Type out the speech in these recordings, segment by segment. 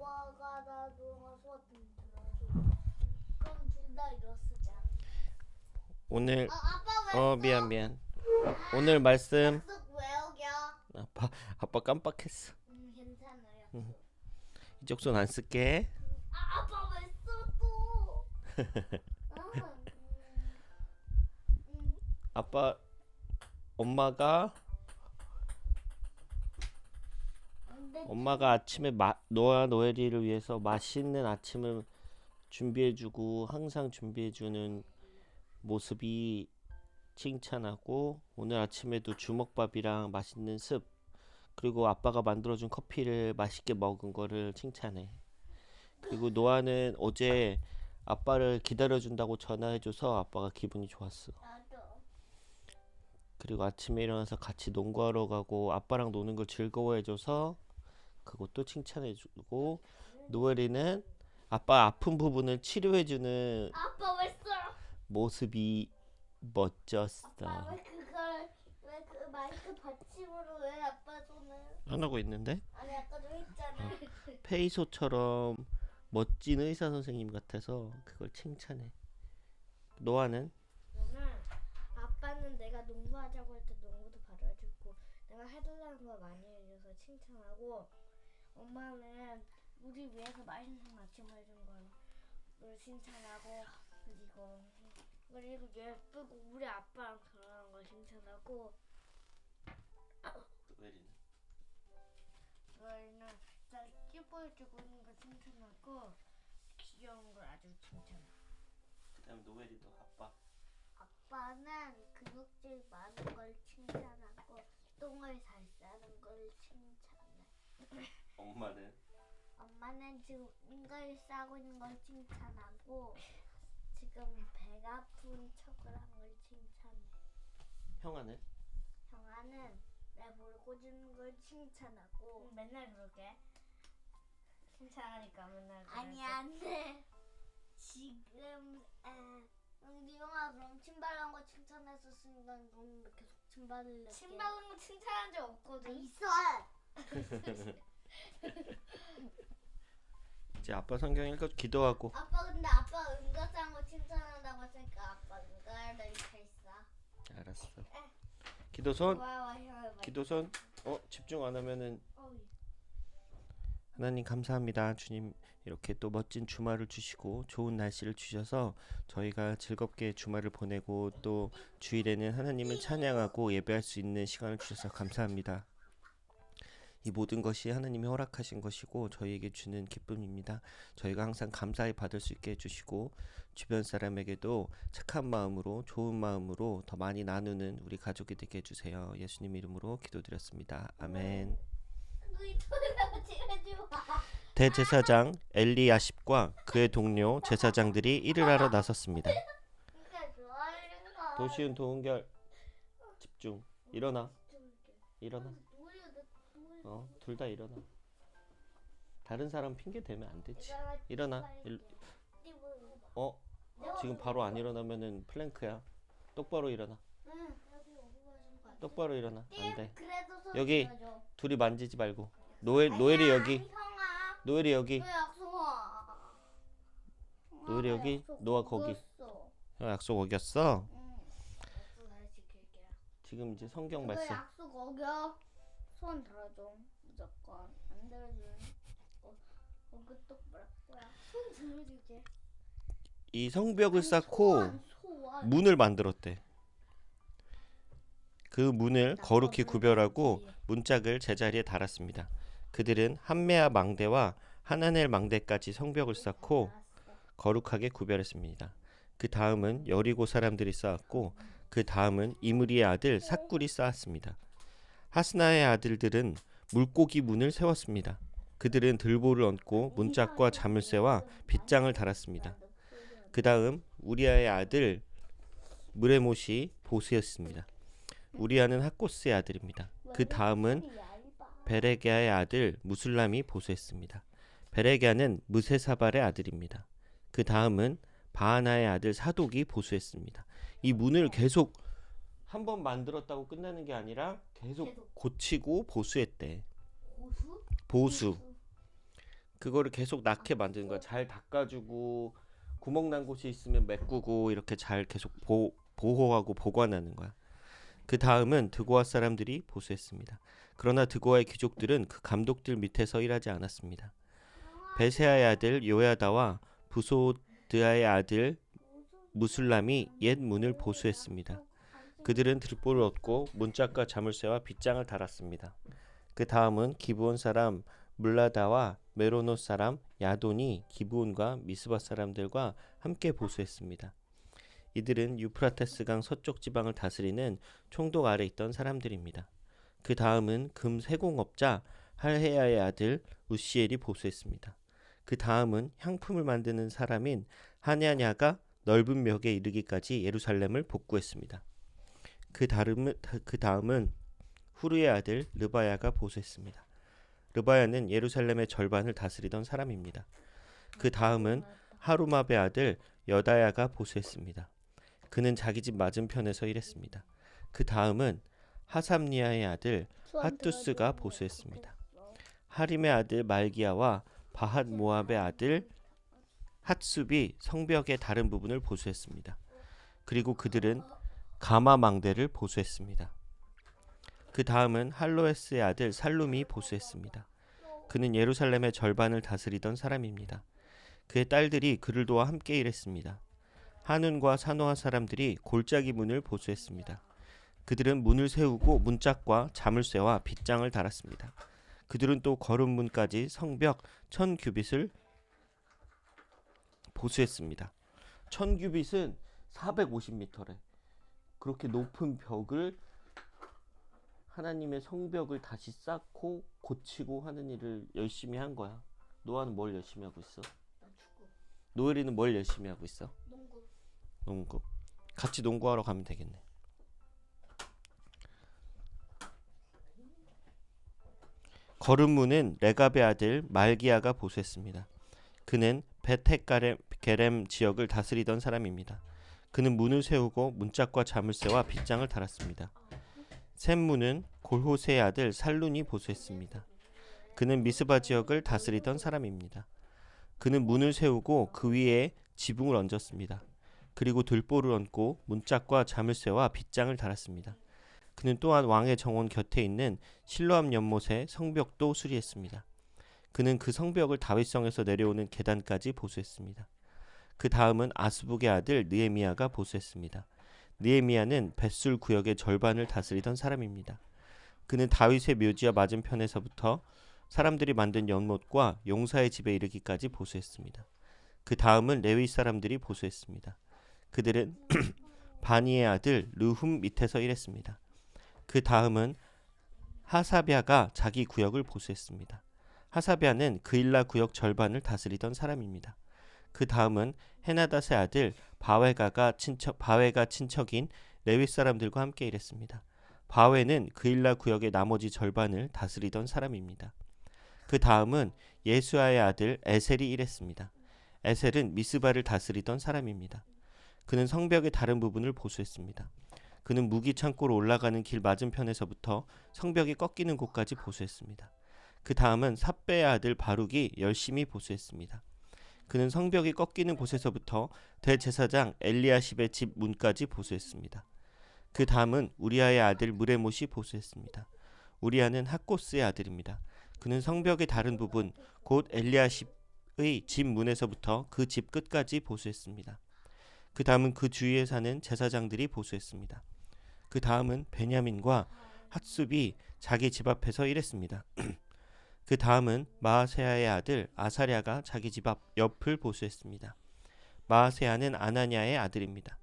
들어줘. 그럼 둘 다. 오늘 아, 아빠 왜? 어 미안 미안 오늘 말씀 약속 왜 어겨? 아빠 아빠 깜빡했어 음 괜찮아요. 이쪽 손 안 쓸게 아 아빠 왜 써 또? 아, 음, 음, 아빠 엄마가 근데 엄마가 아침에 마, 노아 노엘이를 위해서 맛있는 아침을 준비해주고 항상 준비해주는 모습이 칭찬하고 오늘 아침에도 주먹밥이랑 맛있는 습 그리고 아빠가 만들어준 커피를 맛있게 먹은 거를 칭찬해. 그리고 노아는 어제 아빠를 기다려준다고 전화해줘서 아빠가 기분이 좋았어. 그리고 아침에 일어나서 같이 농구하러 가고 아빠랑 노는 걸 즐거워해줘서 그것도 칭찬해주고 노엘이는 아빠 아픈 부분을 치료해주는 아빠 왜 써? 모습이 멋졌어. 아빠 왜 그걸 왜 그 마이크 받침으로 왜 아빠 손을? 안 하고 있는데 아니 아까 좀 했잖아. 페이소처럼 멋진 의사 선생님 같아서 그걸 칭찬해. 노아는 저는 아빠는 내가 농구하자고 할 때 농구도 바로 해주고 내가 해달라는 거 많이 해줘서 칭찬하고 엄마는 우리 위해서 맛있는 아침을 해준 걸 칭찬하고 그리고 그리고 예쁘고 우리 아빠랑 결혼한 걸 칭찬하고 노엘이는? 저희는 잘 예뻐해주고 있는 걸 칭찬하고 귀여운 걸 아주 칭찬하고 그다음 노엘이도 아빠? 아빠는 근육질 많은 걸 칭찬하고 똥을 잘 싸는 걸 칭찬해. 엄마는 엄마는 지금 인걸 싸고 있는 걸 칭찬하고 지금 배가 아픈 척을 한 걸 칭찬해. 형아는 형아는 내볼 꽂는 걸 칭찬하고 맨날 그러게. 칭찬하니까 맨날 아니 안돼. 지금 에. 응, 형아 그럼 침발한 거 칭찬했었으니까 넌 계속 침발을 낼게. 신발은 거 칭찬한 적 없거든. 있어. 이제 아빠 성경 읽어 기도하고 아빠 근데 아빠 거 칭찬한다고 했으니까 아빠 은가를 있어. 알았어. 와와 형을 봐. 기도손 어 집중 안 하면은 어이. 하나님 감사합니다. 주님 이렇게 또 멋진 주말을 주시고 좋은 날씨를 주셔서 저희가 즐겁게 주말을 보내고 또 주일에는 하나님을 찬양하고 예배할 수 있는 시간을 주셔서 감사합니다. 이 모든 것이 하나님이 허락하신 것이고 저희에게 주는 기쁨입니다. 저희가 항상 감사히 받을 수 있게 해주시고 주변 사람에게도 착한 마음으로 좋은 마음으로 더 많이 나누는 우리 가족이 되게 해주세요. 예수님 이름으로 기도드렸습니다. 아멘. 대제사장 엘리야십과 그의 동료 제사장들이 일을 하러 나섰습니다. 도시은 도은결 집중 일어나 일어나 어 둘 다 일어나. 다른 사람 핑계 대면 안 되지. 일어나. 일, 어? 지금 바로 안 일어나면은 플랭크야. 똑바로 일어나. 응. 똑바로 일어나. 안돼. 그래도 손 여기. 둘이 만지지 말고. 노엘 노엘이 여기. 노엘이 여기? 노엘이 여기. 노아 거기. 어. 형 약속 어겼어. 지금 이제 성경 너 말씀 손 들어줘. 무조건 안 들어주면 어, 어, 그또 뭐라 뭐야? 손 들어줄게. 이 성벽을 쌓고 소원, 소원. 문을 만들었대. 그 문을 거룩히 구별하고 문짝을 제자리에 달았습니다. 그들은 한메아 망대와 하나넬 망대까지 성벽을 쌓고 거룩하게 구별했습니다. 그 다음은 여리고 사람들이 쌓았고 그 다음은 이므리의 아들 삭굴이 쌓았습니다. 하스나의 아들들은 물고기 문을 세웠습니다. 그들은 들보를 얹고 문짝과 자물쇠와 빗장을 달았습니다. 그 다음 우리아의 아들 무레못이 보스였습니다. 우리아는 하코스의 아들입니다. 그 다음은 베레게아의 아들 무술람이 보수했습니다. 베레게아는 무세사발의 아들입니다. 그 다음은 바하나의 아들 사독이 보수했습니다. 이 문을 계속 한 번 만들었다고 끝나는 게 아니라 계속 계속. 고치고 보수했대. 고수? 보수. 그거를 계속 낳게 만드는 거야. 잘 닦아주고 구멍 난 곳이 있으면 메꾸고 이렇게 잘 계속 보, 보호하고 보관하는 거야. 그 다음은 드고아 사람들이 보수했습니다. 그러나 드고아의 귀족들은 그 감독들 밑에서 일하지 않았습니다. 베세아의 아들 요야다와 부소드아의 아들 무술람이 옛 문을 보수했습니다. 그들은 들보를 얻고 문짝과 자물쇠와 빗장을 달았습니다. 그 다음은 기브온 사람 물라다와 메로노 사람 야돈이 기브온과 미스바 사람들과 함께 보수했습니다. 이들은 유프라테스강 서쪽 지방을 다스리는 총독 아래 있던 사람들입니다. 그 다음은 금 세공업자 할헤야의 아들 우시엘이 보수했습니다. 그 다음은 향품을 만드는 사람인 하냐냐가 넓은 벽에 이르기까지 예루살렘을 복구했습니다. 그 다음은 그 다음은 후르의 아들 르바야가 보수했습니다. 르바야는 예루살렘의 절반을 다스리던 사람입니다. 그 다음은 하루마베 아들 여다야가 보수했습니다. 그는 자기 집 맞은편에서 일했습니다. 그 다음은 하삼니아의 아들 핫두스가 보수했습니다. 하림의 아들 말기야와 바핫 모압의 아들 핫숲이 성벽의 다른 부분을 보수했습니다. 그리고 그들은 가마 망대를 보수했습니다. 그 다음은 할로에스의 아들 살룸이 보수했습니다. 그는 예루살렘의 절반을 다스리던 사람입니다. 그의 딸들이 그를 도와 함께 일했습니다. 하눈과 사노아 사람들이 골짜기 문을 보수했습니다. 그들은 문을 세우고 문짝과 자물쇠와 빗장을 달았습니다. 그들은 또 거름문까지 성벽 천 규빗을 보수했습니다. 천 규빗은 450m래. 그렇게 높은 벽을 하나님의 성벽을 다시 쌓고 고치고 하는 일을 열심히 한 거야. 노아는 뭘 열심히 하고 있어? 노엘이는 뭘 열심히 하고 있어? 농구. 농구. 같이 농구하러 가면 되겠네. 거름문은 레갑의 아들 말기야가 보수했습니다. 그는 베테게렘 지역을 다스리던 사람입니다. 그는 문을 세우고 문짝과 자물쇠와 빗장을 달았습니다. 샘문은 골호세의 아들 살룬이 보수했습니다. 그는 미스바 지역을 다스리던 사람입니다. 그는 문을 세우고 그 위에 지붕을 얹었습니다. 그리고 들보를 얹고 문짝과 자물쇠와 빗장을 달았습니다. 그는 또한 왕의 정원 곁에 있는 실로암 연못의 성벽도 수리했습니다. 그는 그 성벽을 다윗성에서 내려오는 계단까지 보수했습니다. 그 다음은 아스북의 아들 느에미야가 보수했습니다. 느에미야는 벳술 구역의 절반을 다스리던 사람입니다. 그는 다윗의 묘지와 맞은편에서부터 사람들이 만든 연못과 용사의 집에 이르기까지 보수했습니다. 그 다음은 레위 사람들이 보수했습니다. 그들은 바니의 아들 르훔 밑에서 일했습니다. 그 다음은 하사비아가 자기 구역을 보수했습니다. 하사비아는 그일라 구역 절반을 다스리던 사람입니다. 그 다음은 헤나닷의 아들 바웨가가 친척 바웨가 친척인 레위 사람들과 함께 일했습니다. 바웨는 그일라 구역의 나머지 절반을 다스리던 사람입니다. 그 다음은 예수아의 아들 에셀이 일했습니다. 에셀은 미스바를 다스리던 사람입니다. 그는 성벽의 다른 부분을 보수했습니다. 그는 무기 창고로 올라가는 길 맞은편에서부터 성벽이 꺾이는 곳까지 보수했습니다. 그 다음은 삽배의 아들 바룩이 열심히 보수했습니다. 그는 성벽이 꺾이는 곳에서부터 대제사장 엘리야십의 집 문까지 보수했습니다. 그 다음은 우리아의 아들 무레못이 보수했습니다. 우리아는 학고스의 아들입니다. 그는 성벽의 다른 부분 곧 엘리야십의 집 문에서부터 그 집 끝까지 보수했습니다. 그 다음은 그 주위에 사는 제사장들이 보수했습니다. 그 다음은 베냐민과 핫숲이 자기 집 앞에서 일했습니다. 그 다음은 마아세아의 아들 아사랴가 자기 집 앞 옆을 보수했습니다. 마아세아는 아나냐의 아들입니다.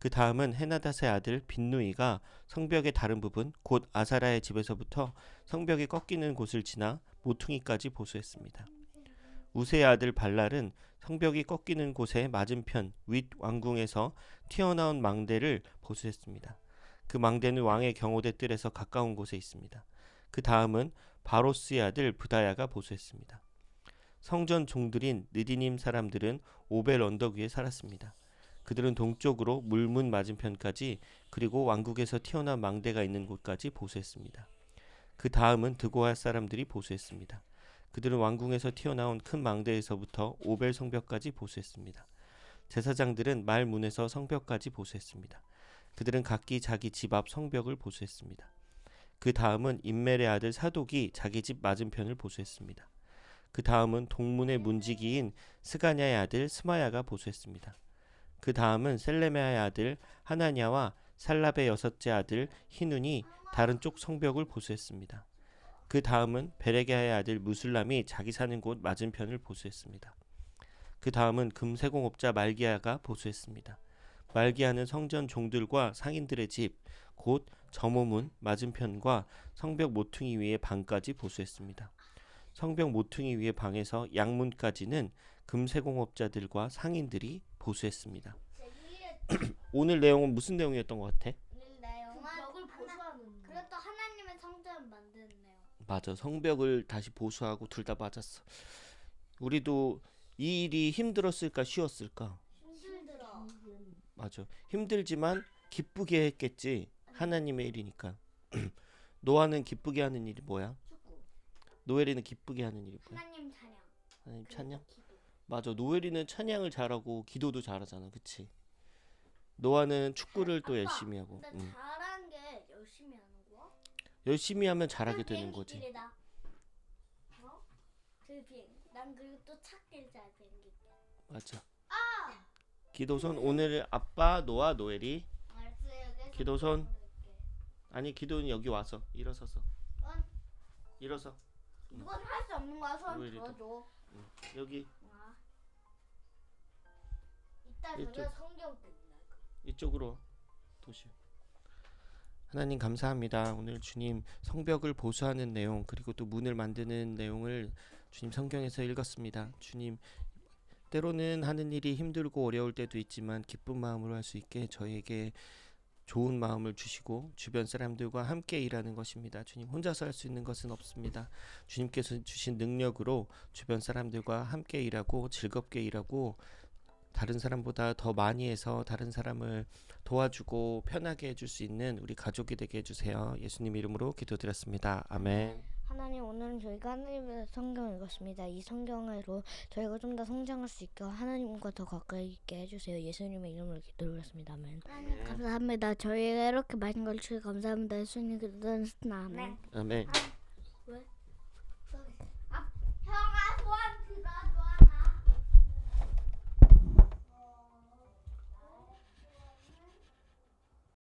그 다음은 헤나닷의 아들 빈누이가 성벽의 다른 부분 곧 아사라의 집에서부터 성벽이 꺾이는 곳을 지나 모퉁이까지 보수했습니다. 우세의 아들 발랄은 성벽이 꺾이는 곳의 맞은편 윗 왕궁에서 튀어나온 망대를 보수했습니다. 그 망대는 왕의 경호대 뜰에서 가까운 곳에 있습니다. 그 다음은 바로스의 아들 부다야가 보수했습니다. 성전 종들인 느디님 사람들은 오벨 언덕 위에 살았습니다. 그들은 동쪽으로 물문 맞은편까지 그리고 왕국에서 튀어나온 망대가 있는 곳까지 보수했습니다. 그 다음은 드고아 사람들이 보수했습니다. 그들은 왕궁에서 튀어나온 큰 망대에서부터 오벨 성벽까지 보수했습니다. 제사장들은 말 문에서 성벽까지 보수했습니다. 그들은 각기 자기 집 앞 성벽을 보수했습니다. 그 다음은 인멜의 아들 사독이 자기 집 맞은편을 보수했습니다. 그 다음은 동문의 문지기인 스가냐의 아들 스마야가 보수했습니다. 그 다음은 셀레메아의 아들 하나냐와 살랍의 여섯째 아들 히눈이 다른 쪽 성벽을 보수했습니다. 그 다음은 베레게아의 아들 무술람이 자기 사는 곳 맞은편을 보수했습니다. 그 다음은 금세공업자 말기야가 보수했습니다. 말기야는 성전 종들과 상인들의 집, 곧 점호문 맞은편과 성벽 모퉁이 위의 방까지 보수했습니다. 성벽 모퉁이 위의 방에서 양문까지는 금세공업자들과 상인들이 보수했습니다. 오늘 내용은 무슨 내용이었던 것 같아? 오늘 내용은 벽을 하나, 보수하는 그것도 하나님의 성전을 만드는 내용. 맞아. 성벽을 다시 보수하고 둘 다 맞았어. 우리도 이 일이 힘들었을까 쉬웠을까? 힘들어. 맞아. 힘들지만 기쁘게 했겠지. 하나님의 일이니까. 노아는 기쁘게 하는 일이 뭐야? 축구. 노엘이는 기쁘게 하는 일이 뭐야? 하나님 찬양. 하나님 그리고 찬양? 기도. 맞아. 노엘이는 찬양을 잘하고 기도도 잘하잖아. 그치? 노아는 축구를 또 아빠, 열심히 하고. 근데 응. 잘하는 게 열심히 하는 거야? 열심히 하면 잘하게 되는 비행기 거지. 어? 그 비행. 난 그리고 또 찾길 잘 비행기. 맞아. 아! 기도선 오늘 아빠 노아 노엘이 알았어요. 기도선. 아니 기도는 여기 와서 일어서서 응. 일어서 이건 할 수 없는 거야. 손 들어줘. 여기 아. 이따 이쪽. 저녁 성경 뜬다. 이쪽으로 와. 도시. 하나님 감사합니다. 오늘 주님 성벽을 보수하는 내용 그리고 또 문을 만드는 내용을 주님 성경에서 읽었습니다. 주님 때로는 하는 일이 힘들고 어려울 때도 있지만 기쁜 마음으로 할 수 있게 저희에게 좋은 마음을 주시고 주변 사람들과 함께 일하는 것입니다. 주님 혼자서 할 수 있는 것은 없습니다. 주님께서 주신 능력으로 주변 사람들과 함께 일하고 즐겁게 일하고 다른 사람보다 더 많이 해서 다른 사람을 도와주고 편하게 해줄 수 있는 우리 가족이 되게 해주세요. 예수님 이름으로 기도드렸습니다. 아멘. 하나님 오늘은 저희가 하나님의 성경을 읽었습니다. 이 성경으로 저희가 좀 더 성장할 수 있게 하나님과 더 가까이 있게 해주세요. 예수님의 이름으로 기도드렸습니다. 아멘. 아멘. 네. 감사합니다. 저희가 이렇게 많은 걸 주셔서 감사합니다. 예수님 기도드렸습니다. 네. 아멘. 아멘. 아, 왜? 아, 형아 소원